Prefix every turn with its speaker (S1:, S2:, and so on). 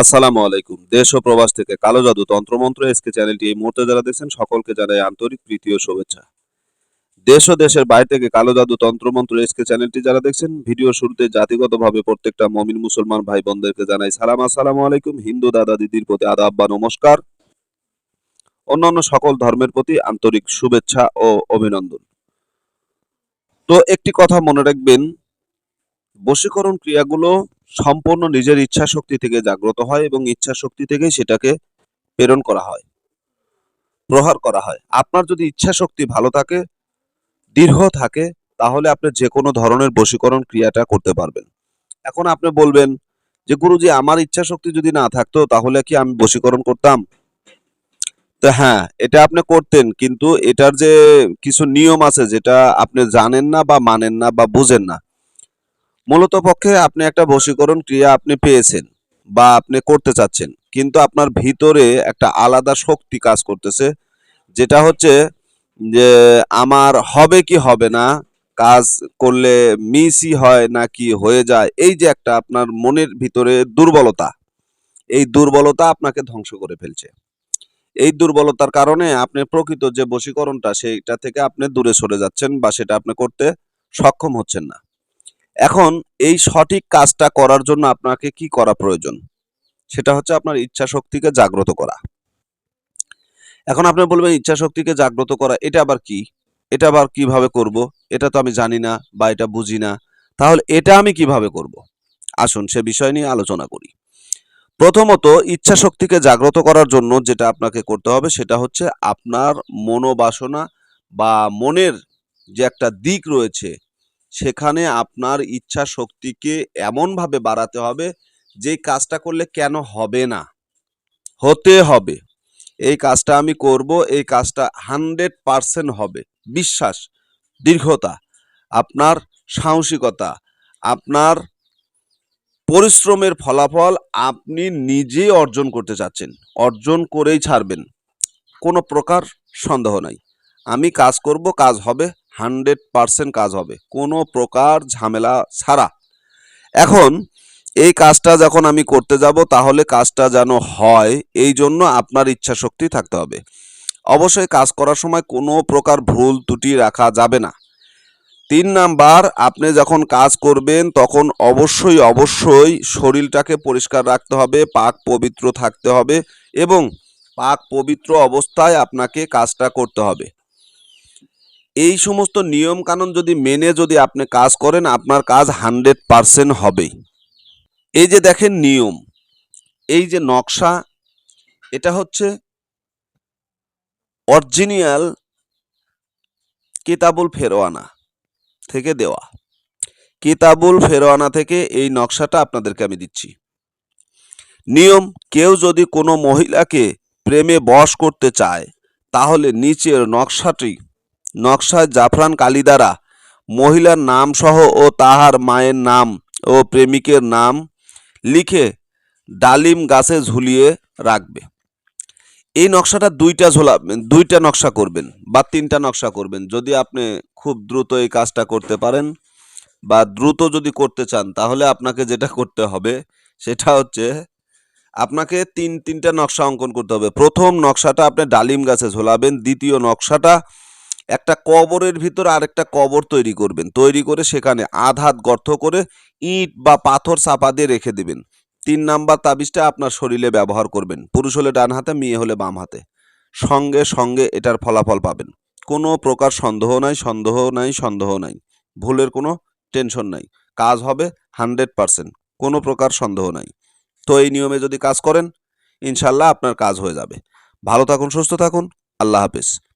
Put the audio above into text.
S1: আসসালামু আলাইকুম। দেশ ও প্রবাস থেকে কালো জাদু তন্ত্রমন্ত্র এসকে চ্যানেলটি এই মুহূর্তে যারা দেখছেন, সকলকে জানাই আন্তরিক প্রীতি ও শুভেচ্ছা। দেশ ও দেশের বাইরে থেকে কালো জাদু তন্ত্রমন্ত্র এসকে চ্যানেলটি যারা দেখছেন, ভিডিও শুরুতে জাতিগতভাবে প্রত্যেকটা মমিন মুসলমান ভাই বোনদেরকে জানাই সালাম। আসসালামু আলাইকুম, হিন্দু দাদা দিদির প্রতি আদাব বা নমস্কার। অন্যান্য সকল ধর্মের প্রতি আন্তরিক শুভেচ্ছা ও অভিনন্দন। তো একটি কথা মনে রাখবেন, বশীকরণ ক্রিয়াগুলো সম্পূর্ণ নিজের ইচ্ছা শক্তি থেকে জাগ্রত হয় এবং ইচ্ছা শক্তি থেকে সেটাকে প্রেরণ করা হয়, প্রহার করা হয়। আপনার যদি ইচ্ছা শক্তি ভালো থাকে দীর্ঘ থাকে, তাহলে আপনি যে কোনো ধরনের বশীকরণ ক্রিয়াটা করতে পারবেন। এখন আপনি বলবেন যে, গুরুজি, আমার ইচ্ছা শক্তি যদি না থাকতো, তাহলে কি আমি বশীকরণ করতাম? তো হ্যাঁ এটা আপনি করতেন, কিন্তু এটার যে কিছু নিয়ম আছে, যেটা আপনি জানেন না বা মানেন না বা বুঝেন না মূলত পক্ষে আপনি একটা বশীকরণ ক্রিয়া আপনি পেয়েছেন বা আপনি করতে চাচ্ছেন। কিন্তু আপনার ভিতরে একটা আলাদা শক্তি কাজ করতেছে, যেটা হচ্ছে যে আমার হবে কি হবে না, কাজ করলে মিসই হয় নাকি হয়ে যায়, এই যে একটা আপনার মনের ভিতরে দুর্বলতা। এই দুর্বলতা আপনাকে ধ্বংস করে ফেলছে। এই দুর্বলতার কারণে আপনি প্রকৃত যে বশীকরণটা, সেইটা থেকে আপনি দূরে সরে যাচ্ছেন বা সেটা আপনি করতে সক্ষম হচ্ছেন না। এখন এই সঠিক কাজটা করার জন্য আপনাকে কি করা প্রয়োজন? সেটা হচ্ছে আপনার ইচ্ছা শক্তিকে জাগ্রত করা। এখন আপনি বলবেন ইচ্ছা শক্তিকে জাগ্রত করা, এটা আবার কি? এটা আবার কীভাবে করব? এটা তো আমি জানি না বা এটা বুঝি না। তাহলে এটা আমি কীভাবে করব? আসুন সে বিষয় নিয়ে আলোচনা করি। প্রথমত ইচ্ছা শক্তিকে জাগ্রত করার জন্য যেটা আপনাকে করতে হবে সেটা হচ্ছে আপনার মনোবাসনা বা মনের যে একটা দিক রয়েছে সেখানে আপনার ইচ্ছা শক্তিকে এমনভাবে বাড়াতে হবে যে কাজটা করলে কেন হবে না। হতে হবে। এই কাজটা আমি করব, এই কাজটা হান্ড্রেড পারসেন্ট হবে। বিশ্বাস, দীর্ঘতা, আপনার সাহসিকতা, আপনার পরিশ্রমের ফলাফল আপনি নিজেই অর্জন করতে চাচ্ছেন। অর্জন করেই ছাড়বেন। কোনো প্রকার সন্দেহ নাই। আমি কাজ করব, কাজ হবে। হান্ড্রেড পারসেন্ট কাজ হবে। কোনো প্রকার ঝামেলা ছাড়া। এখন এই কাজটা যখন আমি করতে যাব, তাহলে কাজটা যেন হয়, এই জন্য আপনার ইচ্ছা শক্তি থাকতে হবে। অবশ্যই কাজ করার সময় কোনো প্রকার ভুল ত্রুটি রাখা যাবে না। তিন নাম্বার, আপনি যখন কাজ করবেন, তখন অবশ্যই অবশ্যই শরীরটাকে পরিষ্কার রাখতে হবে, পাক পবিত্র থাকতে হবে এবং পাক পবিত্র অবস্থায় আপনাকে কাজটা করতে হবে। এই সমস্ত নিয়ম কানুন যদি মেনে যদি আপনি কাজ করেন, আপনার কাজ হান্ড্রেড পারসেন্ট হবেই এই যে দেখেন নিয়ম, এই যে নকশা, এটা হচ্ছে অরিজিনিয়াল কিতাবুল ফেরোয়ানা থেকে দেওয়া। কিতাবুল ফেরোয়ানা থেকে এই নকশাটা আপনাদেরকে আমি দিচ্ছি। নিয়ম, কেউ যদি কোনো মহিলাকে প্রেমে বশ করতে চায়, তাহলে নিচের নকশাটি নকশায় জাফরান কালি দ্বারা মহিলার নাম সহ ও তাহার মায়ের নাম ও প্রেমিকের নাম লিখে ডালিম গাছে ঝুলিয়ে রাখবে। এই নকশাটা দুইটা ঝোলাবেন দুইটা নকশা করবেন বা তিনটা নকশা করবেন। যদি আপনি খুব দ্রুত এই কাজটা করতে পারেন বা দ্রুত যদি করতে চান, তাহলে আপনাকে যেটা করতে হবে সেটা হচ্ছে আপনাকে তিন, তিনটা নকশা অঙ্কন করতে হবে। প্রথম নকশাটা আপনি ডালিম গাছে ঝোলাবেন, দ্বিতীয় নকশাটা একটা কবরের ভিতর আরেকটা কবর তৈরি করবেন। তৈরি করে সেখানে আধাত গর্ত করে ইট বা পাথর চাপা দিয়ে রেখে দিবেন। তিন নাম্বার তাবিজটা আপনার শরীরে ব্যবহার করবেন। পুরুষ হলে ডান হাতে, মেয়ে হলে বাম হাতে। সঙ্গে সঙ্গে এটার ফলাফল পাবেন। কোনো প্রকার সন্দেহ নাই সন্দেহ নাই সন্দেহ নাই। ভুলের কোনো টেনশন নাই। কাজ হবে হান্ড্রেড পারসেন্ট। কোনো প্রকার সন্দেহ নাই। তো এই নিয়মে যদি কাজ করেন, ইনশাল্লাহ আপনার কাজ হয়ে যাবে। ভালো থাকুন, সুস্থ থাকুন। আল্লাহ হাফিজ।